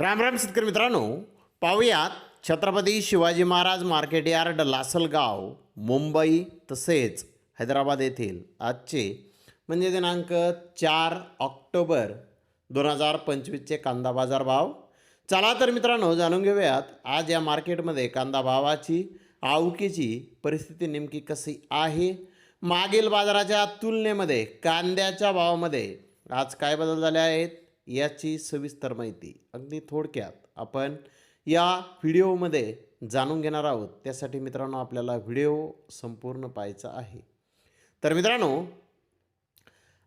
रामराम शेतकरी मित्रांनो पाहूयात छत्रपती शिवाजी महाराज मार्केट यार्ड लासलगाव मुंबई तसेच हैदराबाद येथील आजचे म्हणजे दिनांक चार ऑक्टोबर दोन हजार पंचवीसचे कांदा बाजार भाव. चला तर मित्रांनो जाणून घेऊयात आज या मार्केटमध्ये कांदा भावाची आवकीची परिस्थिती नेमकी कशी आहे? मागील बाजाराच्या तुलनेमध्ये कांद्याच्या भावामध्ये आज काय बदल झाले आहेत? याची सविस्तर माहिती अगदी थोडक्यात आपण या व्हिडिओमध्ये जाणून घेणार आहोत. त्यासाठी मित्रांनो आपल्याला व्हिडिओ संपूर्ण पाहायचा आहे. तर मित्रांनो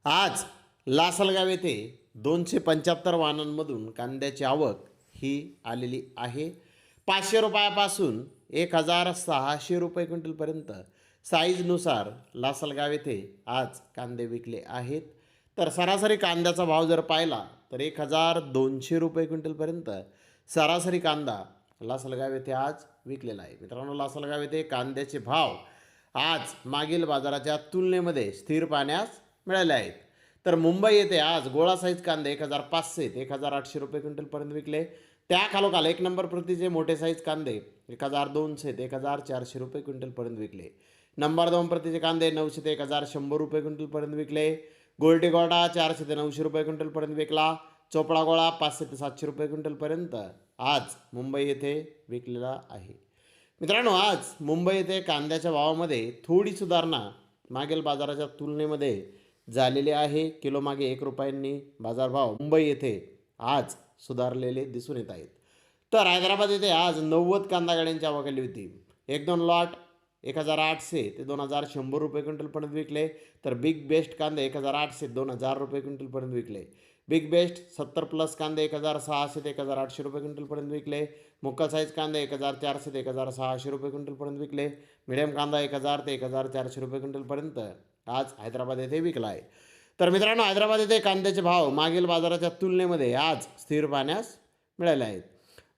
आज लासलगाव येथे दोनशे पंच्याहत्तर वाहनांमधून कांद्याची आवक ही आलेली आहे. पाचशे रुपयापासून एक हजार सहाशे रुपये क्विंटलपर्यंत साईजनुसार लासलगाव येथे आज कांदे विकले आहेत. तर सरासरी कांद्याचा भाव जर पाहिला तर एक हजार दोनशे रुपये क्विंटलपर्यंत सरासरी कांदा लासलगाव येथे आज विकलेला आहे. मित्रांनो लासलगाव येथे कांद्याचे भाव आज मागील बाजाराच्या तुलनेमध्ये स्थिर पाहण्यास मिळाले आहेत. तर मुंबई येथे आज गोळा साईज कांदे एक हजार पाचशे ते एक हजार आठशे रुपये क्विंटलपर्यंत विकले. त्या खालोखाल एक नंबर प्रतीचे मोठे साईज कांदे एक हजार दोनशे ते एक हजार चारशे रुपये क्विंटलपर्यंत विकले. नंबर दोन प्रतीचे कांदे नऊशे ते एक हजार शंभर रुपये क्विंटलपर्यंत विकले. गोल्डी गोळा चारशे ते नऊशे रुपये क्विंटलपर्यंत विकला. चोपडा गोळा पाचशे ते सातशे रुपये क्विंटलपर्यंत आज मुंबई येथे विकलेला आहे. मित्रांनो आज मुंबई येथे कांद्याच्या भावामध्ये थोडी सुधारणा मागील बाजाराच्या तुलनेमध्ये झालेली आहे. किलो मागे एक रुपयांनी बाजारभाव मुंबई येथे आज सुधारलेले दिसून येत आहेत. तर हैदराबाद येथे आज नव्वद कांदा गाड्यांची आवक होती. एक दोन लॉट एक हजार आठशे ते दोन हजार शंभर रुपये क्विंटलपर्यंत विकले. तर बिग बेस्ट कांदे एक हजार आठशे दोन हजार रुपये क्विंटलपर्यंत विकले. बिग बेस्ट सत्तर प्लस कांदे एक हजार सहाशे ते एक हजार आठशे रुपये क्विंटलपर्यंत विकले. मुक्का साईज कांदे एक हजार चारशे ते एक हजार सहाशे रुपये क्विंटलपर्यंत विकले. मिडियम कांदा एक हजार ते एक हजार चारशे रुपये क्विंटलपर्यंत आज हैदराबाद येथे विकला आहे तर मित्रांनो हैदराबाद येथे कांद्याचे भाव मागील बाजाराच्या तुलनेमध्ये आज स्थिर पाहण्यास मिळाले आहेत.